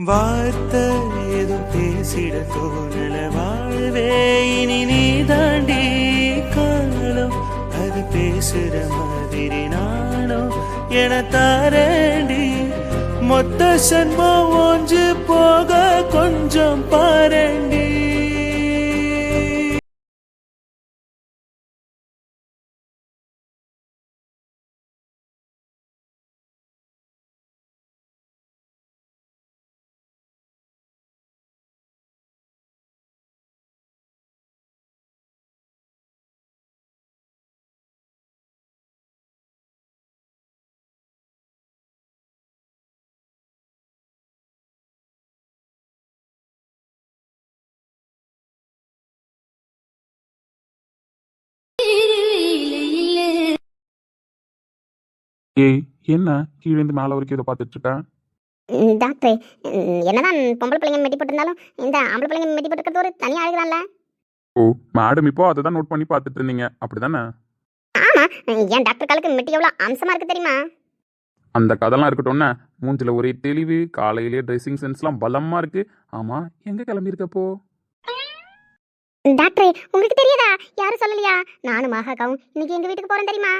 வார்த்தை ஏதும் பேசிட தோணல. வாழ்வே இனி நீ தாண்டி காணலும் அது பேசுற மாதிரி நானும் என தாரண்டி மொத்த சன்மம் ஒன்று போக கொஞ்சம் பாரண்டி ஏய் என்ன? கீழேந்து மேலே வரைக்கும் இதை பார்த்துட்டு இருக்கேன் டாக்டர் என்னதான் பொம்பளை பிள்ளைங்க மெட்டி போட்டிருந்தாலும் இந்த ஆம்பளை பிள்ளைங்க மெட்டி போட்டுக்கிறது ஒரு தனி அழகுதான்ல ஓ மேடம் இப்போ அதை தான் நோட் பண்ணி பார்த்துட்டு இருந்தீங்க அப்படிதானே? ஆமா என் டாக்டர் காலுக்கு மெட்டி எவ்வளோ அம்சமா இருக்கு தெரியுமா? அந்த கதைலாம் இருக்கட்டும்னே. மூஞ்சில ஒரே தெளிவு காலையிலேயே ட்ரெஸ்ஸிங் சென்ஸ்லாம் பலமா இருக்கு. ஆமா எங்க கிளம்பியிருக்கப்போ? டாக்டர் உங்களுக்கு தெரியாதா? யாரும் சொல்லலையா? நானும் மகாக்காவும் இன்னைக்கு எங்க வீட்டுக்கு போறோம் தெரியுமா?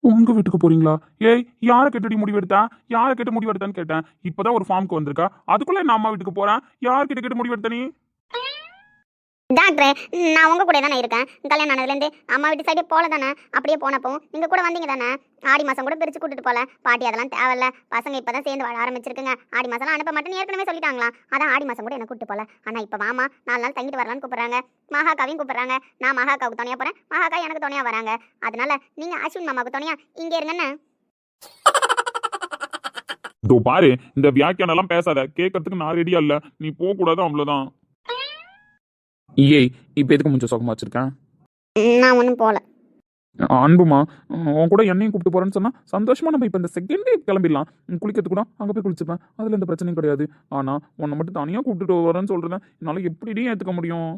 உங்க வீட்டுக்கு போறீங்களா? ஏய் யாரை கேட்டடி முடிவு எடுத்தா யாரை கேட்டு முடிவு எடுத்தான்னு கேட்டேன். இப்பதான் ஒரு ஃபார்முக்கு வந்திருக்கா. அதுக்குள்ள நான் அம்மா வீட்டுக்கு போறேன். யார் கிட்ட கேட்டு முடிவு எடுத்த நீ? டாக்டர் நான் உங்க கூட தானே இருக்கேன். கல்யாணம் ஆனதுலேருந்து அம்மா வீட்டு சைடே போல தானே அப்படியே போனப்போ நீங்க கூட வந்தீங்க தானே ஆடி மாசம் கூட பிரிச்சு கூட்டிட்டு போல. பாட்டி அதெல்லாம் தேவையில்ல. பசங்க இப்போ தான் சேர்ந்து வாழ ஆரம்பிச்சிருக்குங்க. ஆடி மாசம்லாம் அனுப்ப மாட்டேன்னு ஏற்கனவே சொல்லிட்டாங்களா அதான் ஆடி மாசம் கூட என்ன கூட்டு போல. ஆனா இப்போ வாமா நாலு நாள் தங்கிட்டு வரலான்னு கூப்பிடுறாங்க. மகாகாவையும் கூப்பிடுறாங்க. நான் மகாக்காவுக்கு துணையா போறேன். மகாக்கா எனக்கு துணையா வராங்க. அதனால நீங்க அஸ்வின் மாமாவுக்கு துணையா இங்க இருங்கன்னு இதோ பாரு இந்த வியாக்கியானம் எல்லாம் பேசாத. கேட்கறதுக்கு நான் ரெடியா இல்ல. நீ போக கூடாது அவ்வளவுதான். ஏய் இப்ப எதுக்கு கொஞ்சம் சுகமா வச்சிருக்கேன்? நான் ஒன்றும் போல. அன்புமா உன் கூட என்னையும் கூப்பிட்டு போறேன்னு சொன்னா சந்தோஷமா நம்ம இப்ப இந்த செகண்டே கிளம்பிடலாம். குளிக்கிறது கூட அங்க போய் குளிச்சுப்பேன். அதுல எந்த பிரச்சனையும் கிடையாது. ஆனா உன்னை மட்டும் தனியா கூப்பிட்டுட்டு வரேன்னு சொல்றேன். என்னால எப்படி ஏத்துக்க முடியும்?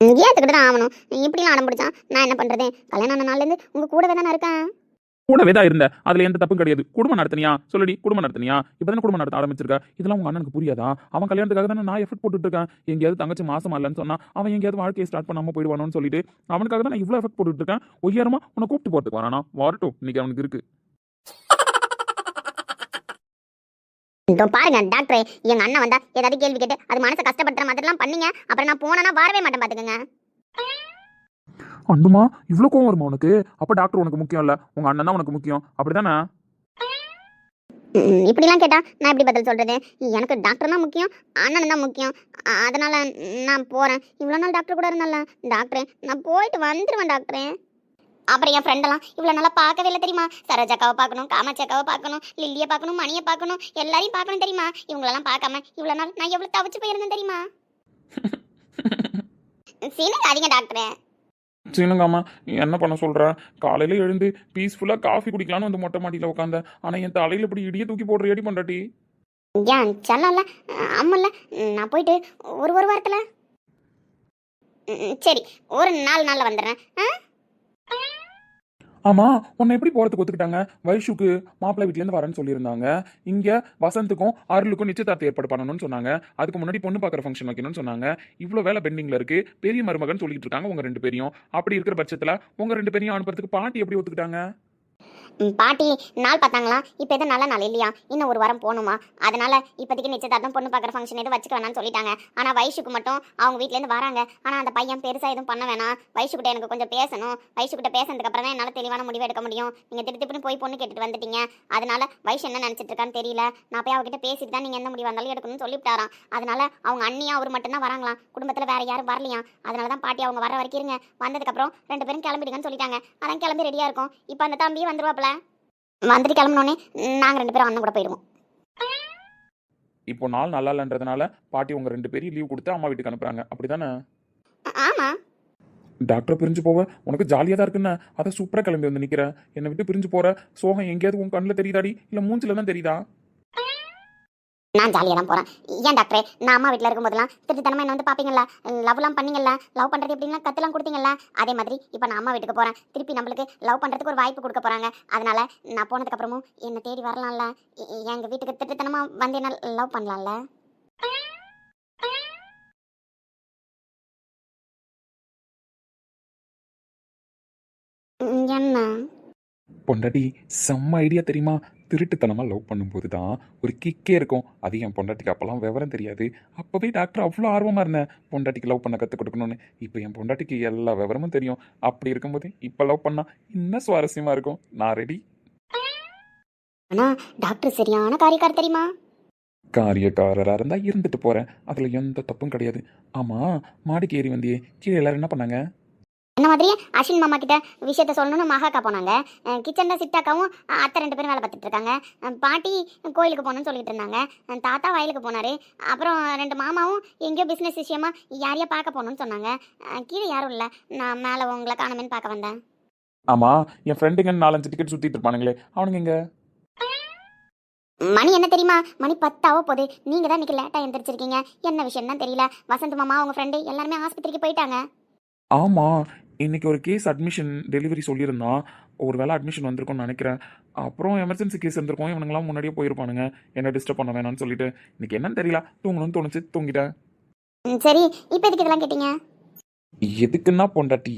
ஏத்துக்கிட்டு தான் ஆகணும். இப்படிலாம் அடம் பிடிச்சா நான் என்ன பண்றது? கல்யாணம் ஆன நாள்ல இருந்து உங்க கூடவே தானே இருக்கேன். கூடவே தான் இருந்த. அதுல எந்த தப்பும் கிடையாது. குடும்பம் நடத்தினியா? சொல்லுடி குடும்பம் நடத்தினியா? இப்பதானே குடும்பம் நடத்த ஆரம்பிச்சிருக்க? இதெல்லாம் உங்க அண்ணனுக்கு புரியாதா? அவன் கல்யாணத்துக்காக தானே நான் எஃபர்ட் போட்டுட்டு இருக்கேன் எங்கேயாவது தங்கச்சி மாசமா இல்லைன்னு சொன்னா அவன் எங்கேயாவது வாழ்க்கையை ஸ்டார்ட் பண்ணாம போயிடுவானோன்னு சொல்லிட்டு அவனுக்காக தான் நான் இவ்வளவு எஃபர்ட் போட்டுட்டு இருக்கேன் ஒய்யாரமா உன்னை கூப்பிட்டு போறதுக்கு வரானா? வரட்டும். இன்னைக்கு அவனுக்கு இருக்கு. இதோ பாருங்க டாக்டர் எங்க அண்ணன் வந்தா ஏதாவது கேள்வி கேட்டு அது மனசை கஷ்டப்படுத்துற மாதிரிலாம் பண்ணீங்க. அப்புறம் நான் போனா வரவே மாட்டேன் பாத்துக்கங்க. அன்புமா? இவ்வளவு கோவம் வருமா உனக்கு? அப்ப டாக்டர் உனக்கு முக்கியம் இல்ல. உங்க அண்ணன் தான் உனக்கு முக்கியம். அப்படிதானே? இப்படிலாம் கேட்டா நான் எப்படி பதில் சொல்றது? எனக்கு டாக்டர் தான் முக்கியம் அண்ணன் தான் முக்கியம். அதனால நான் போறேன். இவ்வளோ நாள் டாக்டர் கூட இருந்தல. டாக்டரே நான் போயிட்டு வந்துருவேன் டாக்டரே அப்புறம் என் ஃப்ரெண்டெல்லாம் இவ்வளோ நாளாக பார்க்கவே இல்லை தெரியுமா? சரோஜாக்காவை பார்க்கணும் காமாட்சியக்காவை பார்க்கணும் லில்லியை பார்க்கணும் மணியை பார்க்கணும் எல்லாரையும் பார்க்கணும் தெரியுமா? இவங்களெல்லாம் பார்க்காம இவ்வளோ நாள் நான் எவ்வளோ தவிச்சு போயிருந்தேன் தெரியுமா? சீனுங்க அதிகம் டாக்டரே சீனுங்கம்மா என்ன பண்ண சொல்ற? காலையில எழுந்து பீஸ்ஃபுல்லாக காஃபி குடிக்கலாம்னு வந்து மொட்டை மாட்டியில் உட்காந்த ஆனால் என் தலையில் இப்படி இடிய தூக்கி போடுற ரெடி பண்றாட்டி ஏன் அம்மல்ல நான் போயிட்டு ஒரு ஒரு வாரத்தில். சரி. ஒரு நாலு நாளில் வந்துடுறேன். ஆ? ஆமா உன்னை எப்படி போறதுக்கு ஒத்துக்கிட்டாங்க? வைஷுக்கு மாப்பிள்ளை வீட்லேருந்து வரேன்னு சொல்லியிருந்தாங்க. இங்க வசந்துக்கும் அருளுக்கும் நிச்சயதார்த்த ஏற்பாடு பண்ணணும்னு சொன்னாங்க. அதுக்கு முன்னாடி பொண்ணு பார்க்குற ஃபங்க்ஷன் வைக்கணும்னு சொன்னாங்க. இவ்வளவு வேலை பெண்டிங்ல இருக்கு. பெரிய மருமகன் சொல்லிட்டு இருக்காங்க உங்க ரெண்டு பேரையும். அப்படி இருக்கிற பட்சத்துல உங்க ரெண்டு பேரையும் அனுப்புறதுக்கு பாட்டி எப்படி ஒத்துக்கிட்டாங்க? பாட்டி நாள் பார்த்தாங்களா? இப்போ எதுவும் நல்ல நாள் இல்லையா? இன்னும் ஒரு வாரம் போகணுமா? அதனால இப்போதைக்கு நிச்சயதார்த்தம் பொண்ணு பார்க்குற ஃபங்க்ஷன் எதுவும் வச்சுக்க வேணாம்னு சொல்லிட்டாங்க. ஆனால் வயசுக்கு மட்டும் அவங்க வீட்டிலேருந்து வராங்க. ஆனால் அந்த பையன் பெருசாக எதுவும் பண்ண வேணாம். வயசுக்கிட்ட எனக்கு கொஞ்சம் பேசணும். வயசுக்கிட்ட பேசுனதுக்கு அப்புறம் தான் என்னால் தெளிவான முடிவு எடுக்க முடியும். நீங்கள் திருப்பி திருப்பி போய் பொண்ணு கேட்டுட்டு வந்துட்டீங்க. அதனால வயசு என்ன நினச்சிட்டு இருக்கான்னு தெரியல. நான் போய் அவகிட்ட பேசிட்டு தான் நீங்கள் எந்த முடிவு வந்தாலும் எடுக்கணும்னு சொல்லிவிட்டாராம் அதனால அவங்க அண்ணியும் அவர் மட்டும்தான் வராங்களாம் குடும்பத்தில் வேற யாரும் வரலையா? அதனால தான் பாட்டி அவங்க வர வரைக்கும் இருங்க. வந்ததுக்கப்புறம் ரெண்டு பேரும் கிளம்பிடுங்கன்னு சொல்லிட்டாங்க. அதான் கிளம்பி ரெடியாக இருக்கும். இப்போ அந்த தம்பி வந்துருவாப்ல வந்துட்டு கிளம்பினோடனே நாங்கள் ரெண்டு பேரும் அண்ணன் கூட போயிடுவோம் இப்போ நாள் நல்லா இல்லைன்றதுனால பாட்டி உங்க ரெண்டு பேரையும் லீவ் கொடுத்து அம்மா வீட்டுக்கு அனுப்புறாங்க. அப்படிதானே? ஆமாம் டாக்டர் பிரிஞ்சு போவ? உனக்கு ஜாலியாக தான் இருக்குன்னு. அதை சூப்பராக கிளம்பி வந்து நிற்கிற என்னை விட்டு பிரிஞ்சு போற? சோகம் எங்கேயாவது உன் கண்ணில் தெரியுதாடி? இல்லை மூஞ்சில தான் தெரியுதா? நான் ஜாலியாக தான் போகிறேன் ஏன் டாக்டரே? நான் அம்மா வீட்டில் இருக்கும்போதெல்லாம் திருத்தனமாக என்ன வந்து பார்ப்பீங்களா லவ்லாம் பண்ணீங்கல்ல? லவ் பண்ணுறது எப்படின்லாம் கற்றுலாம் கொடுத்தீங்கல்ல? அதே மாதிரி இப்போ நான் அம்மா வீட்டுக்கு போகிறேன் திருப்பி நம்மளுக்கு லவ் பண்ணுறதுக்கு ஒரு வாய்ப்பு கொடுக்க போகிறாங்க அதனால நான் போனதுக்கப்புறமும் என்னை தேடி வரலாம்ல. எங்கள் வீட்டுக்கு திருத்தனமாக வந்து என்ன லவ் பண்ணலாம்ல? என்ன? பொண்டாட்டி செம்ம ஐடியா தெரியுமா? திருட்டுத்தனமாக லவ் பண்ணும்போது தான் ஒரு கிக்கே இருக்கும். அது என் பொண்டாட்டிக்கு அப்போல்லாம் விவரம் தெரியாது. அப்போவே டாக்டர் அவ்வளோ ஆர்வமாக இருந்தேன். பொண்டாட்டிக்கு லவ் பண்ண கற்றுக் கொடுக்கணும்னு. இப்போ என் பொண்டாட்டிக்கு எல்லா விவரமும் தெரியும். அப்படி இருக்கும்போது இப்போ லவ் பண்ணால் இன்னும் சுவாரஸ்யமாக இருக்கும். நான் ரெடி ஆனா டாக்டர் சரியான காரியக்கார் தெரியுமா? காரியக்காரராக இருந்தால் இருந்துட்டு போகிறேன் அதில் எந்த தப்பும் கிடையாது. ஆமாம் மாடிக்கு ஏறி வந்தியே. கீழே எல்லாரும் என்ன பண்ணாங்க? என்ன மாதிரியே அஸ்வின் மாமா கிட்ட விஷயத்த சொல்லணும்னு மகாக்கா போனாங்க. கிச்சனில் சித்தாக்காவும் அத்தை ரெண்டு பேரும் வேலை பார்த்துட்டு இருக்காங்க. பாட்டி கோயிலுக்கு போகணும்னு சொல்லிட்டு இருந்தாங்க. தாத்தா வயலுக்கு போனாரு. அப்புறம் ரெண்டு மாமாவும் எங்கேயோ பிஸ்னஸ் விஷயமா யாரையோ பார்க்க போகணும்னு சொன்னாங்க. கீழே யாரும் இல்லை. நான் மேலே உங்களை காணமேன்னு பார்க்க வந்தேன். ஆமாம் என் ஃப்ரெண்டுங்க நாலஞ்சு டிக்கெட் சுற்றிட்டு இருப்பானுங்களே. அவனுங்க எங்க? மணி என்ன தெரியுமா? மணி பத்தாவோ போகுது. நீங்கள் தான் இன்னைக்கு லேட்டாக எந்திரிச்சிருக்கீங்க. என்ன விஷயம் தான் தெரியல. வசந்த் மாமா உங்கள் ஃப்ரெண்டு எல்லாருமே ஆஸ்பத்திரிக்கு போயிட்டாங்க. ஆமாம் இன்னைக்கு ஒரு கேஸ் அட்மிஷன் டெலிவரி சொல்லியிருந்தான் ஒரு வேளை அட்மிஷன் வந்திருக்கும்னு நினைக்கிறேன். அப்புறம் எமர்ஜென்சி கேஸ் இருந்திருக்கும் இவனுங்களாம் முன்னாடியே போயிருப்பானுங்க. என்ன டிஸ்டர்ப் பண்ண வேணாம்னு சொல்லிட்டு. இன்னைக்கு என்னன்னு தெரியல. தூங்கணும்னு தோணுச்சு தூங்கிட்டேன். ம், சரி. இப்போ எதுக்கு இதெல்லாம் கேட்டீங்க? எதுக்குன்னா பொண்டாட்டி?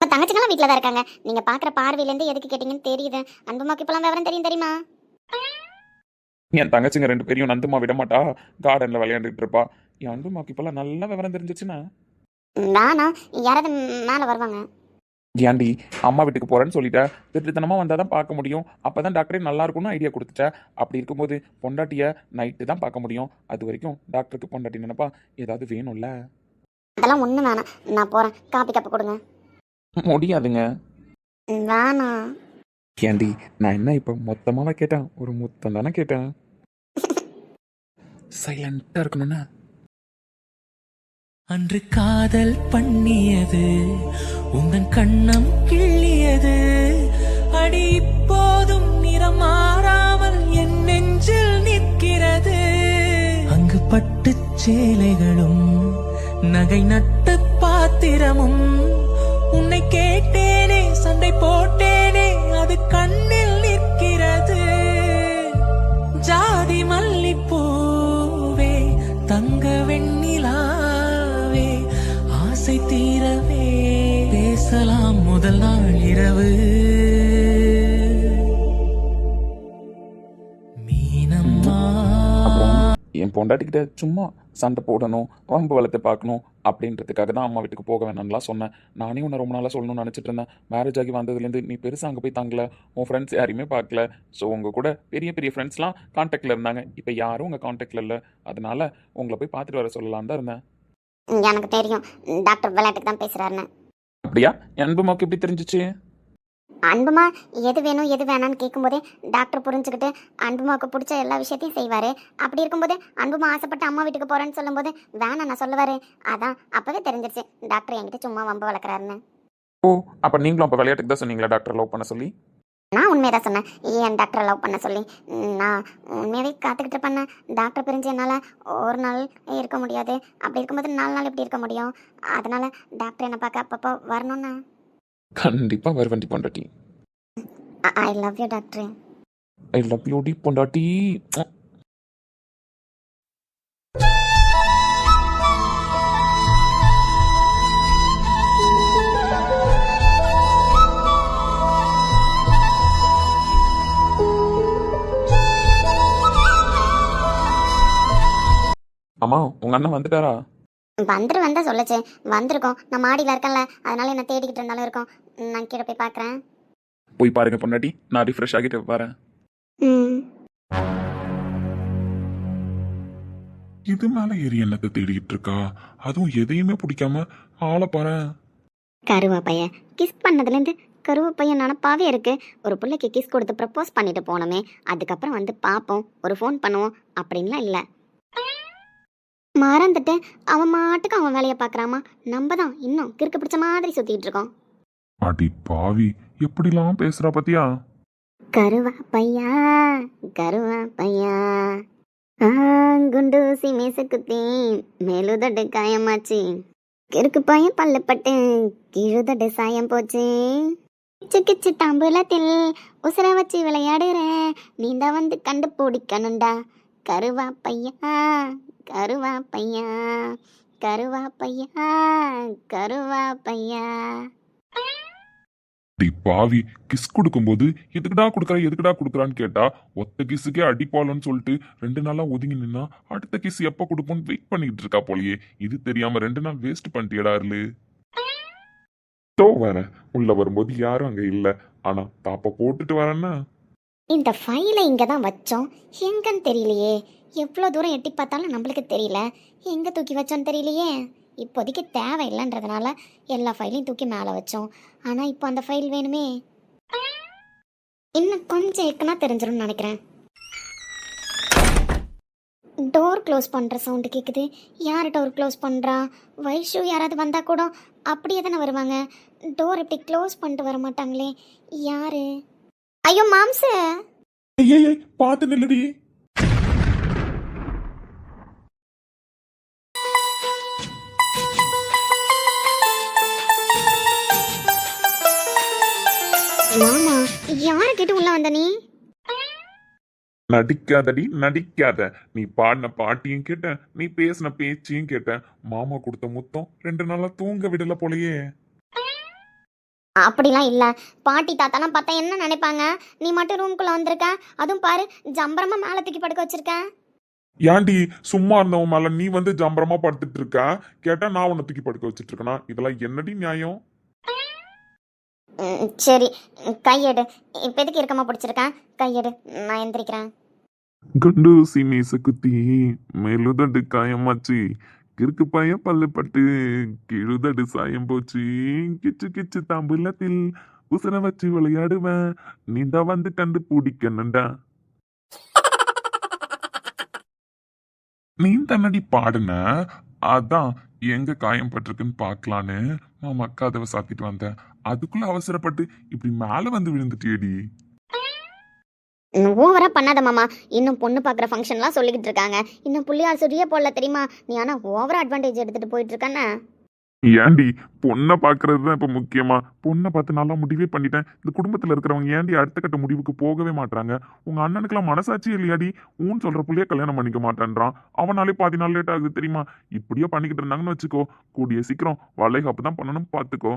உங்க தங்கச்சிங்கெல்லாம் வீட்டில் தான் இருக்காங்க. நீங்க பாக்குற பார்வையிலேருந்து எதுக்கு கேட்டீங்கன்னு தெரியுது. அன்புமாக்கு இப்பெல்லாம் விவரம் தெரியும் தெரியுமா? என் தங்கச்சிங்க ரெண்டு பேரையும் நந்துமா விட மாட்டா கார்டனில் விளையாண்டுட்டு இருப்பா. என் அன்புமாக்கு இப்போல்லாம் நல்ல விவரம் தெரிஞ்சிச்சுன்னா? வேணா யாராவது மேல வருவாங்க. ஏன்டி அம்மா வீட்டுக்கு போறேன்னு சொல்லிட்ட? திருட்டுத்தனமாக வந்தால் தான் பார்க்க முடியும். அப்போ தான் டாக்டரே நல்லா இருக்கும்னு ஐடியா கொடுத்துட்ட. அப்படி இருக்கும்போது பொண்டாட்டியை நைட்டு தான் பார்க்க முடியும். அது வரைக்கும் டாக்டருக்கு பொண்டாட்டி நினைப்பா ஏதாவது வேணும்ல? அதெல்லாம் ஒண்ணு வேணாம். நான் போறேன். காப்பி கப்பு கொடுங்க. முடியாதுங்க. வேணாம் ஏண்டி நான் என்ன இப்போ மொத்தமாவா கேட்டேன்? ஒரு முத்தம் தானே கேட்டேன். சைலண்டா இருக்கணும்னா? அன்று காதல் பண்ணியது உங்கள் கண்ணம் கிள்ளியது. அடி இப்போதும் நிறம் மாறாமல் என் நெஞ்சில் நிற்கிறது. அங்கு பட்டு சேலைகளும் நகை நட்டு பாத்திரமும். உன்னை கேட்டேனே சண்டை போட்டேனே அது கண்ணே பேசலாம் முதல் நாள் இரவு. என் பொண்டாட்டிக்கிட்ட சும்மா சண்டை போடணும் வம்பு வளர்த்து பார்க்கணும் அப்படின்றதுக்காக தான் அம்மா வீட்டுக்கு போக வேணாம்லாம் சொன்னேன். நானே உன்னை ரொம்ப நாளாக சொல்லணும்னு நினச்சிட்டு இருந்தேன். மேரேஜ் ஆகி வந்ததுலேருந்து நீ பெருசாக அங்கே போய் தங்கல உன் ஃப்ரெண்ட்ஸ் யாரையுமே பார்க்கல. ஸோ உங்கள் கூட பெரிய பெரிய ஃப்ரெண்ட்ஸ்லாம் காண்டாக்டில் இருந்தாங்க. இப்போ யாரும் உங்கள் காண்டாக்டில் இல்லை. அதனால உங்களை போய் பார்த்துட்டு வர சொல்லலான்னு தான் இருந்தேன். எனக்கு தெரியும். டாக்டர் விளையாட்டுக்கு தான் பேசுறாருன்னு. அப்படியா? என் அன்புமாக்கு எப்படி தெரிஞ்சிச்சு? அன்புமா எது வேணும் எது வேணாம்னு கேட்கும்போதே டாக்டர் புரிஞ்சுக்கிட்டு அன்புமாவுக்கு பிடிச்ச எல்லா விஷயத்தையும் செய்வாரு. அப்படி இருக்கும்போது அன்புமா ஆசைப்பட்டு அம்மா வீட்டுக்கு போறேன்னு சொல்லும்போது வேணாம் நான் சொல்லுவாரு. அதான் அப்பவே தெரிஞ்சிருச்சு. டாக்டர் என்கிட்ட சும்மா வம்பு வளர்க்குறாருன்னு. ஓ அப்போ நீங்களும் அப்போ விளையாட்டுக்கு தான் சொன்னீங்களா டாக்டர் லவ் பண்ண சொல்லி? நான் உண்மையை சொன்னேன். ஏன் டாக்டரை லவ் பண்ண சொல்லி? நான் உண்மையாகவே காத்துக்கிட்டு பண்ணேன் டாக்டர் பிரிஞ்சு என்னால் ஒரு நாள் இருக்க முடியாது. அப்படி இருக்கும்போது நாலு நாள் எப்படி இருக்க முடியும்? அதனால டாக்டர் என்னை பார்க்க அப்பப்போ வரணும்னு. கண்டிப்பாக வருவண்டி பொண்டாட்டி. I love you doctor I love you D பொண்டாட்டி. அம்மா உங்க அண்ணன் வந்துட்டாரா? வந்துரு வந்தா சொல்லுச்சு. வந்திருக்கோம். நான் மாடியில் இருக்கேன்ல. அதனால என்ன தேடிக்கிட்டு இருந்தாலும் இருக்கோம். நான் கீழே போய் பார்க்குறேன். போய் பாருங்க பொண்டாட்டி. நான் ரிஃப்ரெஷ் ஆகிட்டு வரேன். ம். இது மேல ஏறி என்னத்தை தேடிட்டு இருக்கா? அதுவும் எதையுமே பிடிக்காம ஆளை பாரு. கருவா பையன் கிஸ் பண்ணதுலேருந்து கருவா பையன் நினப்பாவே இருக்கு. ஒரு பிள்ளைக்கு கிஸ் கொடுத்து ப்ரப்போஸ் பண்ணிட்டு போனோமே. அதுக்கப்புறம் வந்து பார்ப்போம் ஒரு ஃபோன் பண்ணுவோம். அப்படின்லாம் இல்லை. மறந்துட்டு அவன் மாட்டுக்கு அவன் வேலையை பார்க்குறாமா? நம்ம தான் இன்னும் கிறுக்கு பிடிச்ச மாதிரி சுற்றிட்டு இருக்கோம். அடி பாவி எப்படிலாம் பேசுறா பாத்தியா? கருவா பையா கருவா பையா. குண்டூசி மீச குத்தி மேலுதடு காயமாச்சு. கிறுக்கு பையன் பல்லப்பட்டு கிழுதடு சாயம் போச்சு. கிச்சு கிச்சு தாம்பூலத்தில் உசுர வச்சு விளையாடுற நீந்தா வந்து கண்டுபிடிக்கணும்டா. கருவா பையா. கருவா பையா கருவா பையா கருவா பையா. டி பாவி கிஸ் கொடுக்கும்போது எதுக்குடா கொடுக்குறா எதுக்குடா கொடுக்குறான்னு கேட்டா ஒத்த கிஸ்ஸுக்கே அடிப்பாளன்னு சொல்லிட்டு ரெண்டு நாளா ஒதுங்கி நின்னா அடுத்த கிஸ் எப்ப கொடுப்போம்னு வெயிட் பண்ணிக்கிட்டு இருக்கா போலயே. இது தெரியாம ரெண்டு நாள் வேஸ்ட் பண்ணிட்டியடா இருளு தோ வரேன் உள்ள வரும்போது யாரும் அங்க இல்ல. ஆனா தாப்ப போட்டுட்டு வரேன்னா? இந்த ஃபைலை இங்கே தான் வச்சோம். எங்கன்னு தெரியலையே. எவ்வளோ தூரம் எட்டி பார்த்தாலும் நம்மளுக்கு தெரியல. எங்கே தூக்கி வச்சோன்னு தெரியலையே. இப்போதைக்கு தேவையில்லைன்றதுனால எல்லா ஃபைலையும் தூக்கி மேலே வச்சோம். ஆனால் இப்போ அந்த ஃபைல் வேணுமே. இன்னும் கொஞ்சம் எக்கனா தெரிஞ்சிடும்னு நினைக்கிறேன். டோர் க்ளோஸ் பண்ணுற சவுண்டு கேட்குது யார் டோர் க்ளோஸ் பண்ணுறா வைஷு யாராவது வந்தால் கூட அப்படியே தானே வருவாங்க. டோர் இப்படி க்ளோஸ் பண்ணிட்டு வர மாட்டாங்களே. யாரு? ஐயோ மாம்ச! ஏய் நில்லுடி. கேட்டு உள்ள வந்த நீ? நடிக்காதடி நடிக்காத. நீ பாடின பாட்டியும் கேட்டேன் நீ பேசின பேச்சையும் கேட்டேன் மாமா கொடுத்த முத்தம் ரெண்டு நாளா தூங்க விடல போலயே. அப்படிலாம் இல்ல. பாட்டி தாத்தாலாம் பார்த்தா என்ன நினைப்பாங்க? நீ மட்டும் ரூம்குள்ள வந்திருக்க. அதுவும் பாரு ஜம்பரமா மேல தூக்கி படுக்க வச்சிருக்க. ஏன்டி சும்மா இருந்தவன் மேல நீ வந்து ஜம்பரமா படுத்துட்டு இருக்க? கேட்டா நான் உன்னை தூக்கி படுக்க வச்சிட்டு இருக்கனா? இதெல்லாம் என்னடி நியாயம்? சரி. கையெடு. இப்ப எதுக்கு இருக்கமா பிடிச்சிருக்கேன் கையெடு. நான் எந்திரிக்கிறேன். குண்டூசி மீச குத்தி மேலுதடு காயமாச்சு. கிறுக்கு பைய பல்லு பட்டு கிழுதடு சாயம் போச்சு. கிச்சு கிச்சு தாம்புலத்தில் உசர வச்சு விளையாடுவேன். நீ தான் வந்து கண்டு பிடிக்கணும்டா. நீ தன்னடி பாடுன? அதான் எங்க காயம் பட்டிருக்குன்னு பார்க்கலான்னு மாமா கதவை சாத்திட்டு வந்தேன். அதுக்குள்ள அவசரப்பட்டு இப்படி மேல வந்து விழுந்துட்டேடி ஓவரா பண்ணாத மாமா இன்னும் பொண்ணு பார்க்குற ஃபங்க்ஷன்லாம் சொல்லிக்கிட்டு இருக்காங்க. இன்னும் புள்ளியார் சுரிய போடல தெரியுமா? நீ ஆனா ஓவரா அட்வான்டேஜ் எடுத்துட்டு போயிட்டு இருக்கன்னா ஏண்டி பொண்ணை பார்க்கறது தான் இப்போ முக்கியமா? பொண்ணை பார்த்து நல்லா முடிவே பண்ணிட்டேன். இந்த குடும்பத்தில் இருக்கிறவங்க ஏண்டி அடுத்த கட்ட முடிவுக்கு போகவே மாட்டாங்க உங்க அண்ணனுக்கெல்லாம் மனசாட்சி இல்லையாடி? ஊன்னு சொல்ற புள்ளைய கல்யாணம் பண்ணிக்க மாட்டேன்றான். அவனாலே பாதி நாள் லேட் ஆகுது தெரியுமா? இப்படியே பண்ணிக்கிட்டு இருந்தாங்கன்னு வச்சுக்கோ. கூடிய சீக்கிரம் வளைகாப்பு தான் பண்ணணும் பார்த்துக்கோ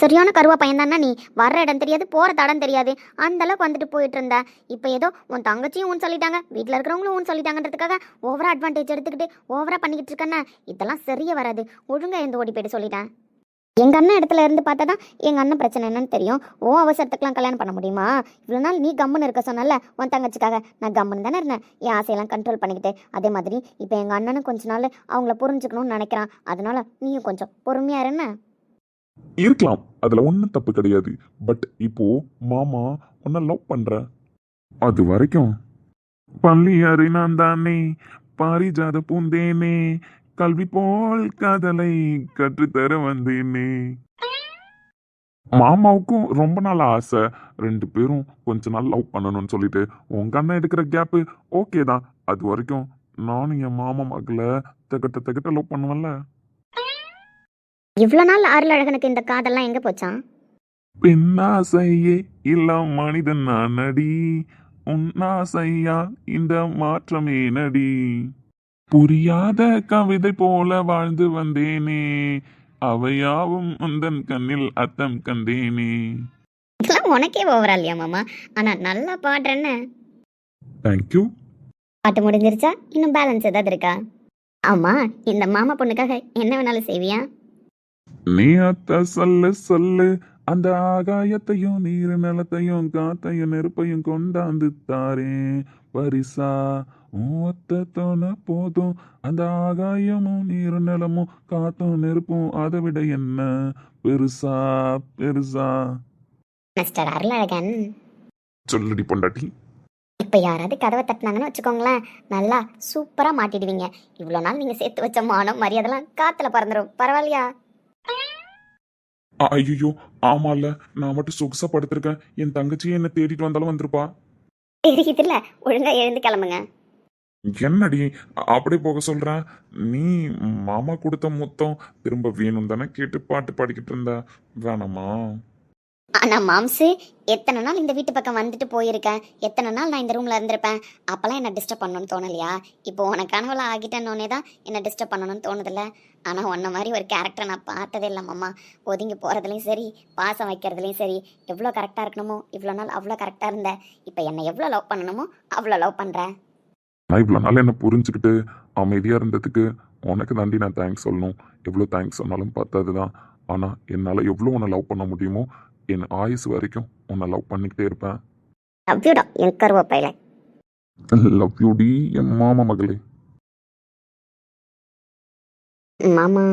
சரியான கருவா பையன் நீ வர்ற இடம் தெரியாது போகிற தடம் தெரியாது. அந்த அளவுக்கு வந்துட்டு போயிட்டு இருந்த. இப்போ ஏதோ உன் தங்கச்சியும் ஊன் சொல்லிட்டாங்க வீட்டில் இருக்கிறவங்களும் ஊன் சொல்லிட்டாங்கன்றதுக்காக ஓவரா அட்வான்டேஜ் எடுத்துக்கிட்டு ஓவரா பண்ணிக்கிட்டு இருக்கேன்னா இதெல்லாம் சரியே வராது. ஒழுங்காக எழுந்து ஓடி போயிட்டு சொல்லிட்டேன். எங்கள் அண்ணன் இடத்துல இருந்து பார்த்தா தான் எங்கள் அண்ணன் பிரச்சனை என்னன்னு தெரியும். ஓ அவசரத்துக்குலாம் கல்யாணம் பண்ண முடியுமா? இவ்வளோ நாள் நீ கம்முன்னு இருக்க சொன்னல உன் தங்கச்சிக்காக. நான் கம்முன்னு தானே இருந்தேன். என் ஆசையெல்லாம் கண்ட்ரோல் பண்ணிக்கிட்டு. அதே மாதிரி இப்போ எங்கள் அண்ணனும் கொஞ்ச நாள் அவங்கள புரிஞ்சுக்கணும்னு நினைக்கிறான். அதனால் நீயும் கொஞ்சம் பொறுமையாக இருன்னு. இருக்கலாம். அதுல ஒன்றும் தப்பு கிடையாது. பட் இப்போ மாமா உன்னை லவ் பண்ற. அது வரைக்கும் பள்ளி அறினான் தானே பாரிஜாத பூந்தேனே கல்வி போல் காதலை கற்றுத்தர வந்தேனே. மாமாவுக்கும் ரொம்ப நாள் ஆசை. ரெண்டு பேரும் கொஞ்ச நாள் லவ் பண்ணணும்னு சொல்லிட்டு உங்க அண்ணன் எடுக்கிற கேப்பு ஓகே தான். அது வரைக்கும் நானும் என் மாமா மகளை தகட்ட தகட்ட லவ் பண்ணுவேன்ல. இவ்வளோ நாள் அருளழகனுக்கு இந்த காதெல்லாம் எங்கே போச்சான் பெண்ணாசையே இல்ல மனிதன் நானடி. உன்னாசையா இந்த மாற்றமே நடி புரியாத கவிதை போல வாழ்ந்து வந்தேனே. அவையாவும் உந்தன் கண்ணில் அத்தம் கண்டேனே. இதெல்லாம் உனக்கே ஓவரா இல்லையா மாமா? ஆனால் நல்லா பாடுறேன்னு தேங்க்யூ பாட்டு முடிஞ்சிருச்சா? இன்னும் பேலன்ஸ் ஏதாவது இருக்கா? ஆமா இந்த மாமா பொண்ணுக்காக என்ன வேணாலும் செய்வியா? நீ அத்த சொல்லு சொல்லு. அந்த ஆகாயத்தையும் நீர் நிலத்தையும் காத்தையும் நெருப்பையும் கொண்டாந்து தாரேன். பரிசா ஒத்த தோண போதும். அந்த ஆகாயமும் நீர் நிலமும் காத்தும் நெருப்பும் அதை விட என்ன? பெருசா பெருசா. மிஸ்டர் அருளழகன் சொல்லுடி பொண்டாட்டி. இப்போ யாராவது கதவை தட்டினாங்கன்னு வச்சுக்கோங்களேன் நல்லா சூப்பராக மாட்டிடுவீங்க. இவ்வளோ நாள் நீங்கள் சேர்த்து வச்ச மானம் மரியாதைலாம் காற்றுல பறந்துடும் பரவாயில்லையா? ஐயோ ஆமால நான் மட்டும் சொகுசா படுத்திருக்கேன். என் தங்கச்சியே என்ன தேடிட்டு வந்தாலும் வந்திருப்பா. தெரியுதுல்ல ஒழுங்கா எழுந்து கிளம்புங்க. என்னடி? அப்படி போக சொல்ற? நீ மாமா கொடுத்த முத்தம் திரும்ப வேணும் தானே கேட்டு பாட்டு பாடிக்கிட்டு இருந்த. வேணாமா? ஆனால் மாம்சு எத்தனை நாள் இந்த வீட்டு பக்கம் வந்துட்டு போயிருக்கேன்? எத்தனை நாள் நான் இந்த ரூமில் இருந்திருப்பேன்? அப்போல்லாம் என்ன டிஸ்டர்ப் பண்ணணும்னு தோணலையா? இப்போ உனக்கு கனவுல ஆகிட்டேன்னொன்னே தான் என்ன டிஸ்டர்ப் பண்ணணும்னு தோணுதில்ல. ஆனால் உன்ன மாதிரி ஒரு கேரக்டரை நான் பார்த்ததே இல்லை மாமா. ஒதுங்கி போகிறதுலையும் சரி பாசம் வைக்கிறதுலையும் சரி எவ்வளோ கரெக்டாக இருக்கணுமோ இவ்வளோ நாள் அவ்வளோ கரெக்டாக இருந்த. இப்போ என்னை எவ்வளோ லவ் பண்ணணுமோ அவ்வளோ லவ் பண்ணுறேன் நான் இவ்வளோ நாள் என்ன புரிஞ்சுக்கிட்டு அமைதியாக இருந்ததுக்கு உனக்கு தாண்டி நான் தேங்க்ஸ் சொல்லணும். எவ்வளோ தேங்க்ஸ் சொன்னாலும் பார்த்தது தான் ஆனால் என்னால் எவ்வளோ உன்னை லவ் பண்ண முடியுமோ என் ஆயுசு வரைக்கும் உன்னை லவ் பண்ணிக்கிட்டே இருப்பேன். லவ்யூடா என் கருவப்பையில. லவ் யூ டி என் மாமா மகளே. மாமா.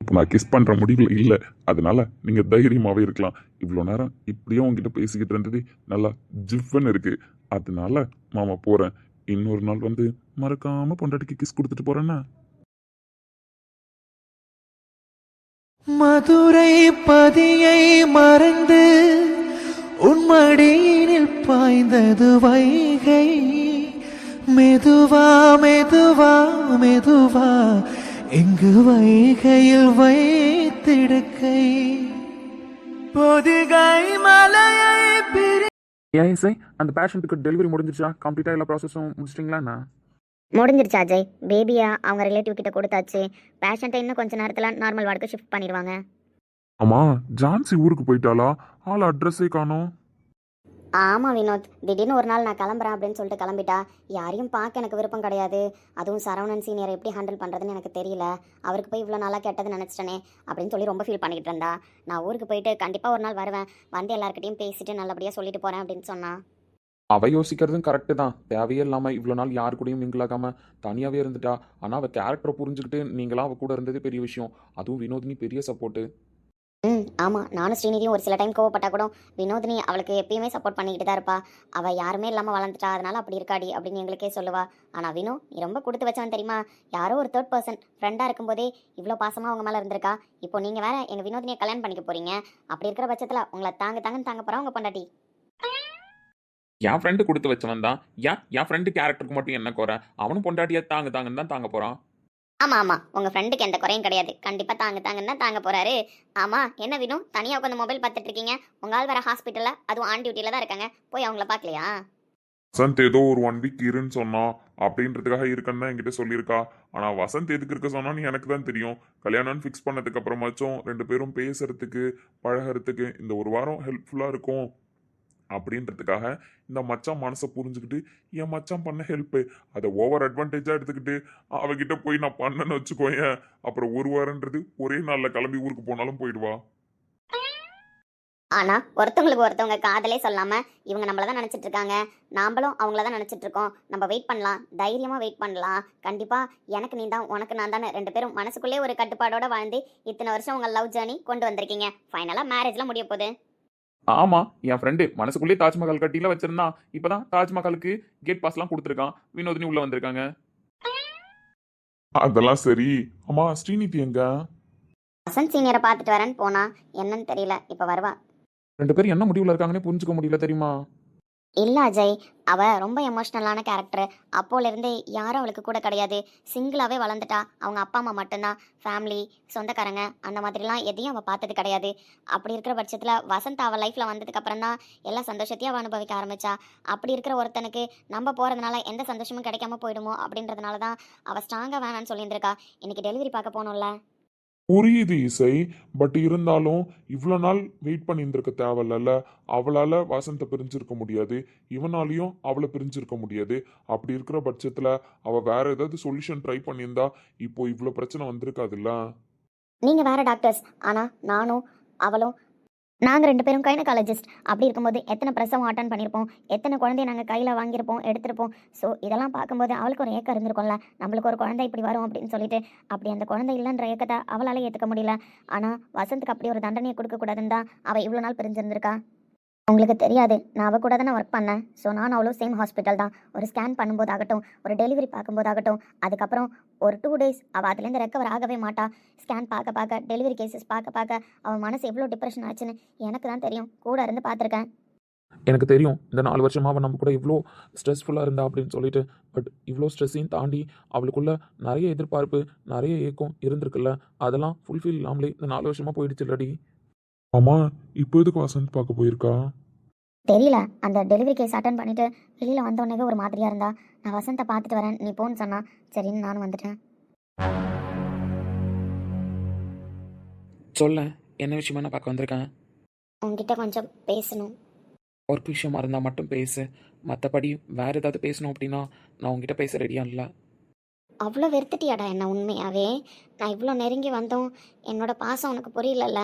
இப்போ நான் கிஸ் பண்ணுற முடிவில் இல்லை. அதனால நீங்கள் தைரியமாகவே இருக்கலாம். இவ்வளோ நேரம் இப்படியே உங்ககிட்ட பேசிக்கிட்டு இருந்தது நல்லா ஜிவ்வுன்னு இருக்கு. அதனால மாமா போகிறேன் இன்னொரு நாள் வந்து மறக்காம பொண்டாட்டிக்கு கிஸ் கொடுத்துட்டு போறேன்னா? மதுரை பதியை மறந்து உன்மடியினில் பாய்ந்தது வைகை. மெதுவா மெதுவா மெதுவா எங்கு வைகையில் வைத்திடுக்கை. பொதுகை மலையை பிரி ஏன் இசை அந்த பேஷண்ட்டுக்கு டெலிவரி முடிஞ்சிருச்சா? கம்ப்ளீட்டாக எல்லா ப்ராசஸும் முடிச்சிட்டிங்களா என்ன முடிஞ்சிருச்சு அஜய். பேபியா அவங்க ரிலேட்டிவ் கிட்ட கொடுத்தாச்சு. பேஷண்ட்டை இன்னும் கொஞ்ச நேரத்தில் நார்மல் வார்டுக்கு ஷிஃப்ட் பண்ணிடுவாங்க. ஆமா ஜான்சி ஊருக்கு போயிட்டாளா? ஆள் அட்ரஸே காணோம். ஆமாம் வினோத். திடீர்னு ஒரு நாள் நான் கிளம்புறேன் அப்படின்னு சொல்லிட்டு கிளம்பிட்டா யாரையும் பார்க்க எனக்கு விருப்பம் கிடையாது. அதுவும் சரவணன் சீனியரை எப்படி ஹேண்டில் பண்ணுறதுன்னு எனக்கு தெரியல. அவருக்கு போய் இவ்வளோ நாளாக கெட்டது நினச்சிட்டனே அப்படின்னு சொல்லி ரொம்ப ஃபீல் பண்ணிக்கிட்டு இருந்தா. நான் ஊருக்கு போயிட்டு கண்டிப்பாக ஒரு நாள் வருவேன். வந்து எல்லாருக்கிட்டையும் பேசிட்டு நல்லபடியாக சொல்லிட்டு போகிறேன் அப்படின்னு சொன்னா. அவ யோசிக்கிறதும் கரெக்டு தான். தேவையே இல்லாமல் இவ்வளோ நாள் யார் கூடயும் மிங்கிளாகாமல் தனியாகவே இருந்துட்டா. ஆனால் அவள் கேரக்டரை புரிஞ்சுக்கிட்டு நீங்களாம் அவள் கூட இருந்தது பெரிய விஷயம். அதுவும் வினோதினி பெரிய சப்போர்ட்டு ம் ஆமாம் நானும் ஸ்ரீநிதியும் ஒரு சில டைம் கோவப்பட்டா கூட வினோதினி அவளுக்கு எப்பயுமே சப்போர்ட் பண்ணிக்கிட்டு தான் இருப்பா. அவள் யாருமே இல்லாமல் வளர்ந்துட்டா. அதனால அப்படி இருக்காடி அப்படின்னு எங்களுக்கே சொல்லுவா. ஆனால் வினோ நீ ரொம்ப கொடுத்து வச்சவன் தெரியுமா? யாரோ ஒரு தேர்ட் பர்சன் ஃப்ரெண்டாக இருக்கும்போதே இவ்வளோ பாசமாக அவங்க மேலே இருந்திருக்கா? இப்போ நீங்கள் வேற எங்கள் வினோதினியை கல்யாணம் பண்ணிக்க போகிறீங்க அப்படி இருக்கிற பட்சத்தில் உங்களை தாங்க தாங்கன்னு தாங்க போகிறா உங்கள் பொண்டாட்டி. என் ஃப்ரெண்டு கொடுத்து வச்சவன் தான். ஏன் என் ஃப்ரெண்டு கேரக்டருக்கு மட்டும் என்ன குறை? அவனும் பொண்டாட்டியா தாங்க தாங்கன்னு தான் தாங்க போகிறான் ஆமாம் ஆமாம் உங்கள் ஃப்ரெண்டுக்கு எந்த குறையும் கிடையாது. கண்டிப்பாக தாங்க தாங்கன்னு தான் தாங்க போகிறாரு ஆமாம் என்ன வினோ? தனியாக உட்காந்து மொபைல் பார்த்துட்டு இருக்கீங்க. உங்கள் ஆள் வேற ஹாஸ்பிட்டலில் அதுவும் ஆன் டியூட்டியில் தான் இருக்காங்க. போய் அவங்கள பார்க்கலையா? வசந்த் ஏதோ ஒரு ஒன் வீக் இருன்னு சொன்னான் அப்படின்றதுக்காக இருக்கன்னு தான் என்கிட்ட சொல்லியிருக்கா. ஆனா வசந்த் எதுக்கு இருக்க சொன்னான்னு எனக்கு தான் தெரியும். கல்யாணம்னு ஃபிக்ஸ் பண்ணதுக்கு அப்புறமாச்சும் ரெண்டு பேரும் பேசுறதுக்கு பழகுறதுக்கு இந்த ஒரு வாரம் ஹெல்ப்ஃபுல்லா இருக்கும். அப்படின்றதுக்காக இந்த மச்சான் மனசை புரிஞ்சுக்கிட்டு என் மச்சான் பண்ண ஹெல்ப்பு அதை ஓவர் அட்வான்டேஜாக எடுத்துக்கிட்டு அவகிட்ட போய் நான் பண்ணேன்னு வச்சுக்கோயேன். அப்புறம் ஒரு வாரன்றது ஒரே நாளில் கிளம்பி ஊருக்கு போனாலும் போயிடுவா. ஆனா ஒருத்தவங்களுக்கு ஒருத்தவங்க காதலே சொல்லாம இவங்க நம்மள தான் நினைச்சிட்டு இருக்காங்க. நாமளும் அவங்கள தான் நினைச்சிட்டு இருக்கோம். நம்ம வெயிட் பண்ணலாம். தைரியமா வெயிட் பண்ணலாம். கண்டிப்பா எனக்கு நீ தான் உனக்கு நான் தானே ரெண்டு பேரும் மனசுக்குள்ளே ஒரு கட்டுப்பாடோட வாழ்ந்து இத்தனை வருஷம் உங்க லவ் ஜேர்னி கொண்டு வந்திருக்கீங்க. ஃபைனலா மேரேஜ்லாம் முடிய போகுது. ஆமாம் என் ஃப்ரெண்டு மனசுக்குள்ளேயே தாஜ்மஹால் கட்டியில வச்சிருந்தான். இப்போதான் தாஜ்மஹாலுக்கு கேட் பாஸ்லாம் கொடுத்துருக்கான். வினோதினி உள்ளே வந்திருக்காங்க. அதெல்லாம் சரி. அம்மா ஸ்ரீநிதி எங்க? வசந்த் சீனியரை பார்த்துட்டு வரேன்னு போனா என்னன்னு தெரியல. இப்ப வருவா. ரெண்டு பேரும் என்ன முடிவில் இருக்காங்கன்னே புரிஞ்சுக்க முடியல தெரியுமா? இல்லை அஜய். அவ ரொம்ப எமோஷ்னலான கேரக்டர் அப்போலேருந்தே யாரும் அவளுக்கு கூட கிடையாது. சிங்கிளாகவே வளர்ந்துட்டா. அவங்க அப்பா அம்மா மட்டும்தான். ஃபேமிலி சொந்தக்காரங்க அந்த மாதிரிலாம் எதையும் அவள் பார்த்தது கிடையாது. அப்படி இருக்கிற பட்சத்தில் வசந்த் அவள் லைஃப்பில் வந்ததுக்கப்புறம் தான் எல்லா சந்தோஷத்தையும் அவள் அனுபவிக்க ஆரம்பித்தா அப்படி இருக்கிற ஒருத்தனுக்கு நம்ம போகிறதுனால எந்த சந்தோஷமும் கிடைக்காம போயிடுமோ அப்படின்றதுனால தான் அவள் ஸ்ட்ராங்காக வேணான்னு சொல்லியிருந்திருக்கா. இன்றைக்கி டெலிவரி பார்க்க போகணும்ல? புரியுது இசை பட் இருந்தாலும் இவ்வளோ நாள் வெயிட் பண்ணியிருந்திருக்க தேவையில்ல அவளால் வசந்தை பிரிஞ்சிருக்க முடியாது. இவனாலையும் அவளை பிரிஞ்சிருக்க முடியாது. அப்படி இருக்கிற பட்சத்தில் அவள் வேற ஏதாவது சொல்யூஷன் ட்ரை பண்ணியிருந்தா இப்போ இவ்வளோ பிரச்சனை வந்திருக்காதுல்ல? நீங்கள் வேற டாக்டர்ஸ் ஆனால் நானும் அவளும் நாங்கள் ரெண்டு பேரும் கைனகாலஜிஸ்ட் அப்படி இருக்கும்போது எத்தனை பிரசவம் அட்டன் பண்ணியிருப்போம் எத்தனை குழந்தைய நாங்கள் கையில் வாங்கியிருப்போம் எடுத்திருப்போம்? ஸோ இதெல்லாம் பார்க்கும்போது அவளுக்கு ஒரு ஏக்கம் இருந்திருக்கும்ல. நம்மளுக்கு ஒரு குழந்தை இப்படி வரும் அப்படின்னு சொல்லிட்டு அப்படி அந்த குழந்தை இல்லைன்ற ஏக்கத்தை அவளால் ஏற்றுக்க முடியல. ஆனால் வசந்துக்கு அப்படி ஒரு தண்டனையை கொடுக்கக்கூடாதுன்னு தான் அவள் இவ்வளோ நாள் பிரிஞ்சிருந்திருக்கா? உங்களுக்கு தெரியாது. நான் அவள் கூட தானே ஒர்க் பண்ணேன். ஸோ நான் அவ்வளோ சேம் ஹாஸ்பிட்டல் தான். ஒரு ஸ்கேன் பண்ணும்போதாகட்டும் ஒரு டெலிவரி பார்க்கும்போதாகட்டும் அதுக்கப்புறம் ஒரு டூ டேஸ் அவள் அதுலேருந்து ரெக்கவர் ஆகவே மாட்டா. ஸ்கேன் பார்க்க பார்க்க டெலிவரி கேசஸ் பார்க்க பார்க்க அவன் மனசு எவ்வளோ டிப்ரெஷன் ஆச்சுன்னு எனக்கு தான் தெரியும். கூட இருந்து பார்த்துருக்கேன். எனக்கு தெரியும் இந்த நாலு வருஷமாக நம்ம கூட இவ்வளோ ஸ்ட்ரெஸ்ஃபுல்லாக இருந்தா அப்படின்னு சொல்லிட்டு பட் இவ்வளோ ஸ்ட்ரெஸ்ஸையும் தாண்டி அவளுக்குள்ள நிறைய எதிர்பார்ப்பு நிறைய ஏக்கம் இருந்திருக்குல்ல? அதெல்லாம் ஃபுல்ஃபில் இல்லாமலே இந்த நாலு வருஷமாக போயிடுச்சு இல்லடி. ஆமா இப்போ எதுக்கு வசந்த் பார்க்க போயிருக்கா? தெரியல. அந்த டெலிவரி கேஸ் அட்டன் பண்ணிட்டு வெளியில் வந்தோடனே ஒரு மாதிரியா இருந்தா. நான் வசந்தை பார்த்துட்டு வரேன். நீ போன்னு சொன்னா. சரின்னு நானும் வந்துட்டேன். சொல்ல என்ன விஷயமா நான் பார்க்க வந்திருக்கேன்? உங்ககிட்ட கொஞ்சம் பேசணும். ஒர்க் விஷயமா இருந்தால் மட்டும் பேசு. மற்றபடி வேறு ஏதாவது பேசணும் அப்படின்னா நான் உங்ககிட்ட பேச ரெடியாக இல்லை. அவ்வளோ வெறுத்துட்டியாடா என்ன உண்மையாவே? நான் இவ்வளோ நெருங்கி வந்தோம். என்னோட பாசம் உனக்கு புரியலல்ல?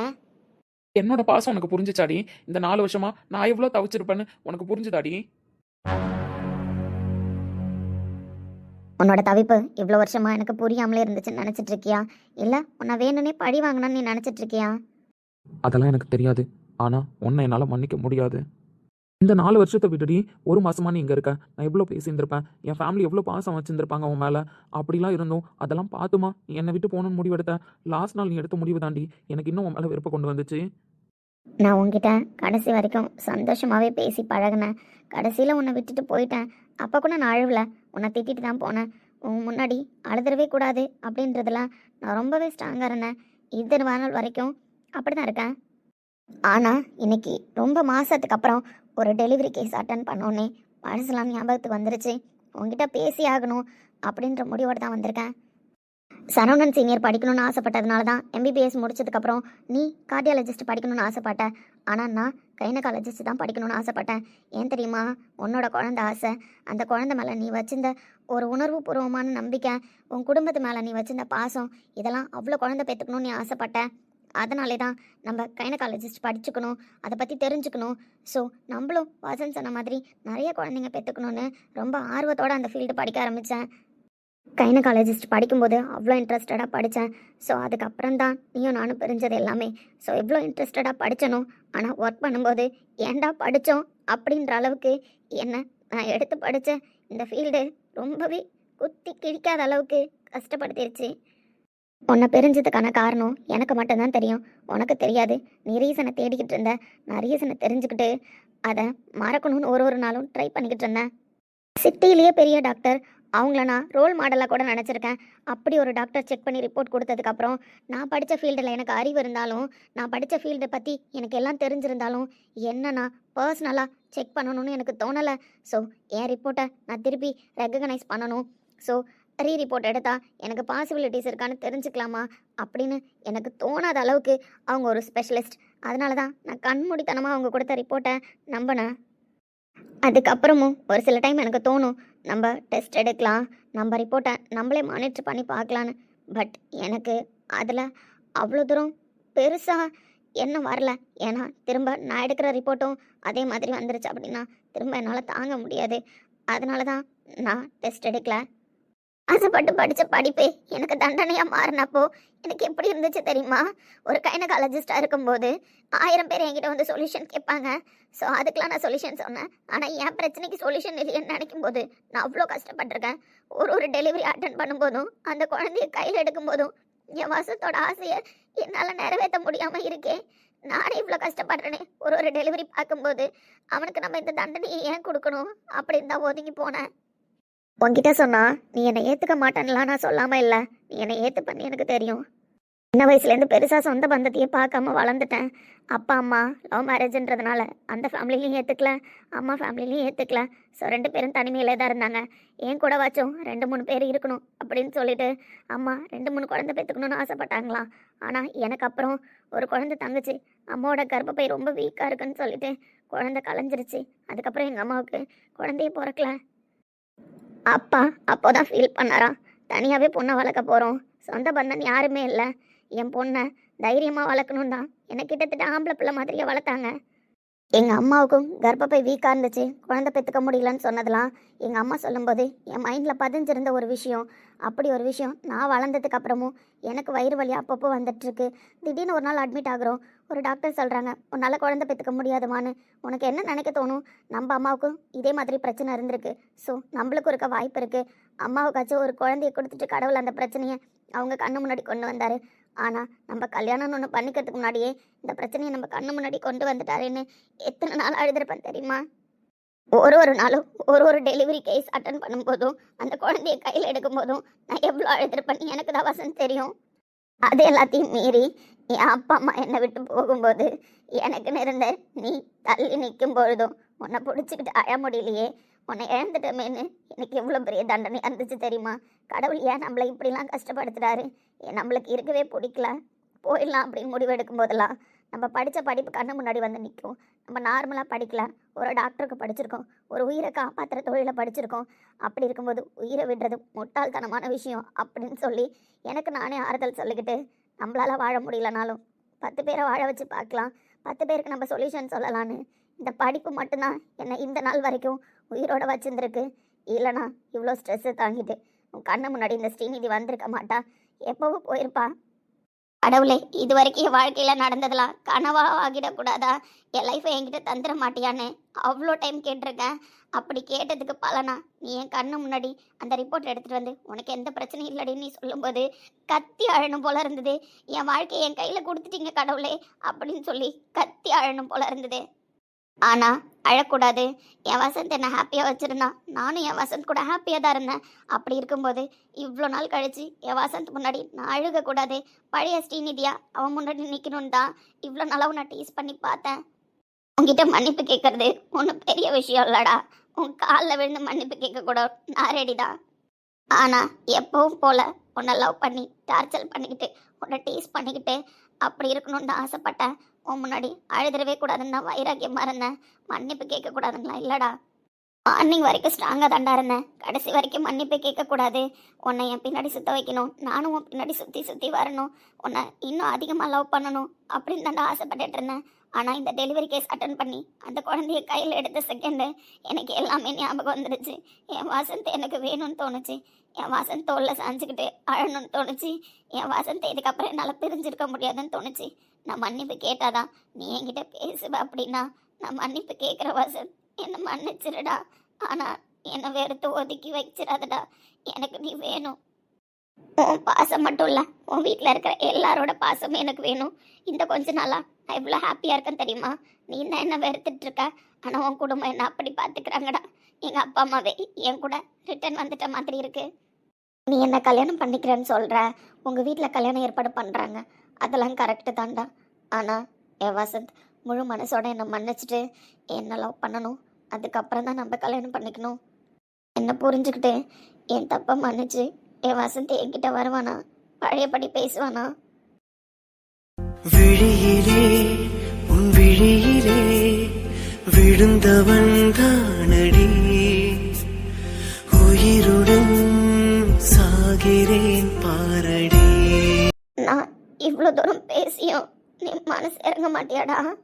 என்னோட பாசம் உனக்கு புரிஞ்சுச்சாடி? இந்த நாலு வருஷமா நான் எவ்வளோ தவிச்சிருப்பேன்னு உனக்கு புரிஞ்சுதாடி? உன்னோட தவிப்பு இவ்வளோ வருஷமா எனக்கு புரியாமலே இருந்துச்சுன்னு நினச்சிட்டு இருக்கியா? இல்லை உன்னை வேணும்னே பழி வாங்கணும்னு நீ நினச்சிட்டு இருக்கியா? அதெல்லாம் எனக்கு தெரியாது. ஆனால் உன்னை என்னால் மன்னிக்க முடியாது. இந்த நாலு வருஷத்தை விட்டுடி ஒரு மாசமா நீ இங்கே இருக்க. நான் எவ்வளோ பேசியிருந்திருப்பேன். என் ஃபேமிலி எவ்வளோ பாசம் வச்சிருந்திருப்பாங்க உன் மேலே. அப்படிலாம் இருந்தோம் அதெல்லாம் பார்த்துமா நீ என்னை விட்டு போகணும்னு முடிவெடுத்த. லாஸ்ட் நாள் நீ எடுத்த முடிவு தாண்டி எனக்கு இன்னும் உன் மேலே விருப்பம் கொண்டு வந்துச்சு. நான் உங்ககிட்ட கடைசி வரைக்கும் சந்தோஷமாகவே பேசி பழகினேன். கடைசியில் உன்னை விட்டுட்டு போயிட்டேன். அப்போ கூட நான் அழுவல. உன்னை திட்டிட்டு தான் போனேன். உன் முன்னாடி அழுதுறவே கூடாது அப்படின்றதுல நான் ரொம்பவே ஸ்ட்ராங்காக இருந்தேன். இத்தனை நாள் வரைக்கும் அப்படி தான் இருக்கேன். ஆனால் இன்னைக்கு ரொம்ப மாதத்துக்கு அப்புறம் ஒரு டெலிவரி கேஸ் அட்டன் பண்ணோன்னே பழசெல்லாம் ஞாபகத்துக்கு வந்துருச்சு. உன்கிட்ட பேசி ஆகணும் அப்படின்ற முடிவோடு தான் வந்திருக்கேன். சரவணன் சீனியர் படிக்கணும்னு ஆசைப்பட்டதுனால தான் எம்பிபிஎஸ் முடிச்சதுக்கப்புறம் நீ கார்டியாலஜிஸ்ட் படிக்கணும்னு ஆசைப்பட்ட. ஆனால் நான் கைனகாலஜிஸ்ட் தான் படிக்கணும்னு ஆசைப்பட்டேன். ஏன் தெரியுமா? உன்னோட குழந்த ஆசை. அந்த குழந்த மேலே நீ வச்சிருந்த ஒரு உணர்வு பூர்வமான நம்பிக்கை உன் குடும்பத்து மேலே நீ வச்சிருந்த பாசம் இதெல்லாம் அவ்வளோ குழந்தை பெற்றுக்கணும்னு நீ ஆசைப்பட்டேன் அதனாலே தான் நம்ம கைனகாலஜிஸ்ட் படிச்சுக்கணும் அதை பற்றி தெரிஞ்சுக்கணும். ஸோ நம்மளும் வாசன் சொன்ன மாதிரி நிறைய குழந்தைங்க பெற்றுக்கணும்னு ரொம்ப ஆர்வத்தோடு அந்த ஃபீல்டு படிக்க ஆரம்பித்தேன் கைனகாலஜிஸ்ட் படிக்கும்போது அவ்வளோ இன்ட்ரெஸ்டடாக படித்தேன் ஸோ அதுக்கப்புறம் தான் நீயும் நானும் பிரிஞ்சது எல்லாமே. ஸோ எவ்வளோ இன்ட்ரெஸ்டடாக படித்தனும் ஆனால் ஒர்க் பண்ணும்போது ஏன்டா படித்தோம் அப்படின்ற அளவுக்கு என்ன நான் எடுத்து படித்த இந்த ஃபீல்டு ரொம்பவே குத்தி கிழிக்காத அளவுக்கு கஷ்டப்படுத்திருச்சு. உன்னை பிரிஞ்சதுக்கான காரணம் எனக்கு மட்டும்தான் தெரியும். உனக்கு தெரியாது. நீ ரீசனை தேடிக்கிட்டு இருந்த. நான் ரீசனை தெரிஞ்சுக்கிட்டு அதை மறக்கணும்னு ஒரு ஒரு நாளும் ட்ரை பண்ணிக்கிட்டு இருந்தேன். சிட்டிலேயே பெரிய டாக்டர் அவங்கள நான் ரோல் மாடலாக கூட நினச்சிருக்கேன். அப்படி ஒரு டாக்டர் செக் பண்ணி ரிப்போர்ட் கொடுத்ததுக்கப்புறம் நான் படித்த ஃபீல்டில் எனக்கு அறிவு இருந்தாலும் நான் படித்த ஃபீல்டை பற்றி எனக்கு எல்லாம் தெரிஞ்சிருந்தாலும் என்ன நான் பர்சனலாக செக் பண்ணணும்னு எனக்கு தோணலை. ஸோ என் ரிப்போர்ட்டை நான் திருப்பி ரெக்கக்னைஸ் பண்ணணும். ஸோ ரீ ரிப்போர்ட் எடுத்தால் எனக்கு பாசிபிலிட்டிஸ் இருக்கான்னு தெரிஞ்சுக்கலாமா? அப்படின்னு எனக்கு தோணாத அளவுக்கு அவங்க ஒரு ஸ்பெஷலிஸ்ட். அதனால தான் நான் கண்மூடித்தனமாக அவங்க கொடுத்த ரிப்போர்ட்டை நம்பினேன். அதுக்கப்புறமும் ஒரு சில டைம் எனக்கு தோணும் நம்ம டெஸ்ட் எடுக்கலாம் நம்ம ரிப்போர்ட்டை நம்மளே மானிட்டர் பண்ணி பார்க்கலான்னு. பட் எனக்கு அதில் அவ்வளோ தூரம் பெருசாக என்ன வரல. ஏன்னா திரும்ப நான் எடுக்கிற ரிப்போர்ட்டும் அதே மாதிரி வந்துருச்சு அப்படின்னா திரும்ப என்னால் தாங்க முடியாது. அதனால தான் நான் டெஸ்ட் எடுக்கல. ஆசைப்பட்டு படித்த படிப்பே எனக்கு தண்டனையாக மாறினப்போ எனக்கு எப்படி இருந்துச்சு தெரியுமா? ஒரு கைனகாலஜிஸ்டாக இருக்கும்போது ஆயிரம் பேர் என்கிட்ட வந்து சொல்யூஷன் கேட்பாங்க. ஸோ அதுக்கெலாம் நான் சொல்யூஷன் சொன்னேன். ஆனால் என் பிரச்சனைக்கு சொல்யூஷன் இல்லைன்னு நினைக்கும் போது நான் அவ்வளோ கஷ்டப்பட்டிருக்கேன். ஒரு ஒரு டெலிவரி அட்டன் பண்ணும்போதும் அந்த குழந்தைய கையில் எடுக்கும்போதும் என் வசத்தோட ஆசையை என்னால் நிறைவேற்ற முடியாமல் இருக்கேன் நானே இவ்வளோ கஷ்டப்படுறேனே ஒரு ஒரு டெலிவரி பார்க்கும்போது அவனுக்கு நம்ம இந்த தண்டனையை ஏன் கொடுக்கணும்? அப்படின்னு தான் ஒதுங்கி போனேன். உன்கிட்ட சொன்னா நீ என்னை ஏற்றுக்க மாட்டேன்லாம் நான் சொல்லாமல் இல்லை. நீ என்னை ஏற்றுப்பண்ணி எனக்கு தெரியும். சின்ன வயசுலேருந்து பெருசாக சொந்த பந்தத்தையே பார்க்காம வளர்ந்துட்டேன். அப்பா அம்மா லவ் மேரேஜ்ன்றதுனால அந்த ஃபேமிலிலையும் ஏற்றுக்கல அம்மா ஃபேமிலிலையும் ஏற்றுக்கல ஸோ ரெண்டு பேரும் தனிமையிலே தான் இருந்தாங்க. என் கூட வாச்சும் ரெண்டு மூணு பேர் இருக்கணும் அப்படின்னு சொல்லிட்டு அம்மா ரெண்டு மூணு குழந்தை பெற்றுக்கணும்னு ஆசைப்பட்டாங்களாம் ஆனால் எனக்கு அப்புறம் ஒரு குழந்தை தங்குச்சு. அம்மாவோட கர்ப்பப்பை ரொம்ப வீக்காக இருக்குன்னு சொல்லிட்டு குழந்தை கலைஞ்சிருச்சு. அதுக்கப்புறம் எங்கள் அம்மாவுக்கு குழந்தையே பிறக்கல. அப்பா அப்போ தான் ஃபீல் பண்ணாரா தனியாகவே பொண்ணை வளர்க்க போகிறோம் சொந்த பந்தன் யாருமே இல்லை. என் பொண்ணை தைரியமாக வளர்க்கணும் தான் என்னை கிட்டத்தட்ட ஆம்பளை பிள்ளை மாதிரியே வளர்த்தாங்க. எங்கள் அம்மாவுக்கும் கர்ப்பப்பை வீக்காக இருந்துச்சு. குழந்தை பெற்றுக்க முடியலன்னு சொன்னதெல்லாம் எங்கள் அம்மா சொல்லும்போது என் மைண்டில் பதிஞ்சிருந்த ஒரு விஷயம். அப்படி ஒரு விஷயம் நான் வளர்ந்ததுக்கு அப்புறமும் எனக்கு வயிறு வலி அப்பப்போ வந்துட்டுருக்கு. திடீர்னு ஒரு நாள் அட்மிட் ஆகுறோம். ஒரு டாக்டர் சொல்கிறாங்க உன்னால் குழந்தை பெற்றுக்க முடியாதுமான்னு உனக்கு என்ன நினைக்க தோணும்? நம்ம அம்மாவுக்கும் இதே மாதிரி பிரச்சனை இருந்திருக்கு. ஸோ நம்மளுக்கும் இருக்க வாய்ப்பு இருக்குது அம்மாவுக்காச்சும் ஒரு குழந்தைய கொடுத்துட்டு கடவுள் அந்த பிரச்சனையை அவங்க கண்ணு முன்னாடி கொண்டு வந்தார். ஆனால் நம்ம கல்யாணம்னு ஒன்று பண்ணிக்கிறதுக்கு முன்னாடியே இந்த பிரச்சனையை நம்ம கண்ணு முன்னாடி கொண்டு வந்துட்டாருன்னு எத்தனை நாள் அழுதுருப்பேன் தெரியுமா? ஒரு ஒரு நாளும் ஒரு ஒரு டெலிவரி கேஸ் அட்டன் பண்ணும்போதும் அந்த குழந்தைய கையில் எடுக்கும்போதும் நான் எவ்வளோ அழுதுருப்பேன் எனக்கு தான் வசந்த் தெரியும். அது எல்லாத்தையும் மீறி என் அப்பா அம்மா என்னை விட்டு போகும்போது எனக்குன்னு இருந்த நீ தள்ளி நிற்கும் பொழுதும் உன்னை பிடிச்சிக்கிட்டு அழ முடியலையே. உன்னை இழந்துட்டோமேன்னு எனக்கு எவ்வளோ பெரிய தண்டனை இருந்துச்சு தெரியுமா? கடவுள் ஏன் நம்மளை இப்படிலாம் கஷ்டப்படுத்துறாரு? ஏன் நம்மளுக்கு இருக்கவே பிடிக்கல? போயிடலாம் அப்படின்னு முடிவு எடுக்கும் போதெல்லாம் நம்ம படித்த படிப்பு கண்ணு முன்னாடி வந்து நிற்கும் நம்ம நார்மலாக படிக்கல. ஒரு டாக்டருக்கு படிச்சிருக்கோம். ஒரு உயிரை காப்பாற்றுற தொழிலை படிச்சிருக்கோம். அப்படி இருக்கும்போது உயிரை விடுறது முட்டாள்தனமான விஷயம் அப்படின்னு சொல்லி எனக்கு நானே ஆறுதல் சொல்லிக்கிட்டு நம்மளால் வாழ முடியலனாலும் பத்து பேரை வாழ வச்சு பார்க்கலாம். பத்து பேருக்கு நம்ம சொல்யூஷன் சொல்லலான்னு இந்த படிப்பு மட்டும்தான் என்னை இந்த நாள் வரைக்கும் உயிரோட வச்சிருந்துருக்கு. இல்லைனா இவ்வளோ ஸ்ட்ரெஸ்ஸு தாங்கிட்டு உன் கண்ணு முன்னாடி இந்த ஸ்ரீநிதி வந்திருக்க மாட்டா. எப்போவும் போயிருப்பா. கடவுளே இது வரைக்கும் என் வாழ்க்கையில் நடந்ததெல்லாம் கனவா ஆகிடக்கூடாதா? என் லைஃப்பை என்கிட்ட தந்துட மாட்டியான்னு அவ்வளோ டைம் கேட்டிருக்கேன். அப்படி கேட்டதுக்கு பலனா நீ என் கண்ணு முன்னாடி அந்த ரிப்போர்ட் எடுத்துகிட்டு வந்து உனக்கு எந்த பிரச்சனையும் இல்லடின்னு நீ சொல்லும்போது கத்தி அழணும் போல இருந்தது. என் வாழ்க்கையை என் கையில் கொடுத்துட்டீங்க கடவுளே அப்படின்னு சொல்லி கத்தி அழணும் போல இருந்தது. ஆனால் அழக்கூடாது. என் வசந்த் என்னை ஹாப்பியாக வச்சுருந்தான் நானும் என் வசந்த் கூட ஹாப்பியாக தான் இருந்தேன். அப்படி இருக்கும்போது இவ்வளோ நாள் கழித்து என் வசந்த் முன்னாடி நான் அழுகக்கூடாது. பழைய ஸ்ரீநிதியா அவன் முன்னாடி நிற்கணும்னு தான் இவ்வளோ நாளாக நான் டீஸ் பண்ணி பார்த்தேன். உங்ககிட்ட மன்னிப்பு கேட்கறது ஒன்றும் பெரிய விஷயம் இல்லடா. உன் காலில் விழுந்து மன்னிப்பு கேட்க கூட நான் ரெடி தான். ஆனால் எப்பவும் போல் உன்னை லவ் பண்ணி டார்ச்சர் பண்ணிக்கிட்டு உன்னை டீஸ் பண்ணிக்கிட்டு அப்படி இருக்கணும்னு ஆசைப்பட்டேன். உன் முன்னாடி அழுதுறவே கூடாதுன்னு நான் வைராக்கியமாக இருந்தேன் மன்னிப்பு கேட்கக்கூடாதுங்களா இல்லைடா. மார்னிங் வரைக்கும் ஸ்ட்ராங்காக தாண்டா இருந்தேன். கடைசி வரைக்கும் மன்னிப்பு கேட்கக்கூடாது உன்னை என் பின்னாடி சுற்ற வைக்கணும். நானும் உன் பின்னாடி சுற்றி சுற்றி வரணும். உன்னை இன்னும் அதிகமாக லவ் பண்ணணும் அப்படின்னு தாண்டா ஆசைப்பட்டுட்டு இருந்தேன். ஆனால் இந்த டெலிவரி கேஸ் அட்டன் பண்ணி அந்த குழந்தைய கையில் எடுத்த செகண்டு எனக்கு எல்லாமே ஞாபகம் வந்துடுச்சு. என் வாசந்த் எனக்கு வேணும்னு தோணுச்சு. என் வாசந்த் தோளில் சாஞ்சிக்கிட்டு அழணும்னு தோணுச்சு. என் வாசந்த் இதுக்கப்புறம் என்னால் பிரிஞ்சிருக்க முடியாதுன்னு தோணுச்சு. நான் மன்னிப்பு கேட்டாதான் நீ என்கிட்ட பேசுவ அப்படின்னா நான் மன்னிப்பு கேட்குற வசந்த் என்னை மன்னிச்சிருடா. ஆனால் என்னை வெறுத்து ஒதுக்கி வச்சிடாதடா. எனக்கு நீ வேணும். உன் பாசம் மட்டும் இல்லை உன் வீட்டில் இருக்கிற எல்லாரோட பாசமும் எனக்கு வேணும். இந்த கொஞ்ச நாளாக நான் இவ்வளோ ஹாப்பியாக இருக்கேன் தெரியுமா? நீ தான் என்ன வெறுத்துட்ருக்க ஆனால் உன் குடும்பம் என்ன அப்படி பார்த்துக்கிறாங்கடா எங்கள் அப்பா அம்மாவே என் கூட ரிட்டர்ன் வந்துட்ட மாதிரி இருக்குது நீ என்ன கல்யாணம் பண்ணிக்கிறேன்னு சொல்கிற உங்கள் வீட்டில் கல்யாணம் ஏற்பாடு பண்ணுறாங்க அதெல்லாம் கரெக்டு தான்டா. ஆனால் என் வசந்த் முழு மனசோட என்னை மன்னிச்சிட்டு என்ன லவ் பண்ணணும்? அதுக்கப்புறம் தான் நம்ம கல்யாணம் பண்ணிக்கணும். என்ன புரிஞ்சுக்கிட்டு என் தப்பை மன்னிச்சு என் வசந்த் என்கிட்ட வருவானா? பழையபடி பேசுவானா? விழியிலே உன் விழியிலே விழுந்தவன் தானடி. உயிருடன் சாகிறேன். இவ்வளோ தூரம் பேசியும் நீ மனசு இறங்க மாட்டியாடா?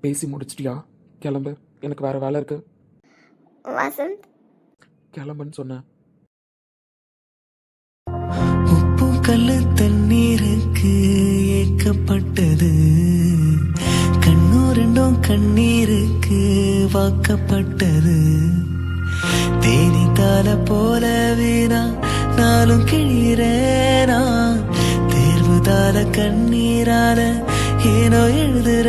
பேசி முடிச்சிட்டியா? கிளம்பு. எனக்கு வேற வேலை இருக்கு. வசந்த்? கிளம்புன்னு சொன்னேன். உப்பு கல்லு தண்ணீருக்கு ஏக்கப்பட்டது. கண்ணு ரெண்டும் கண்ணீருக்கு வாக்கப்பட்டது. தேனித்தால போலவே நான் நாளும் கிழிறேனா தேர்வுதால கண்ணீரால ஏனோ எழுதுற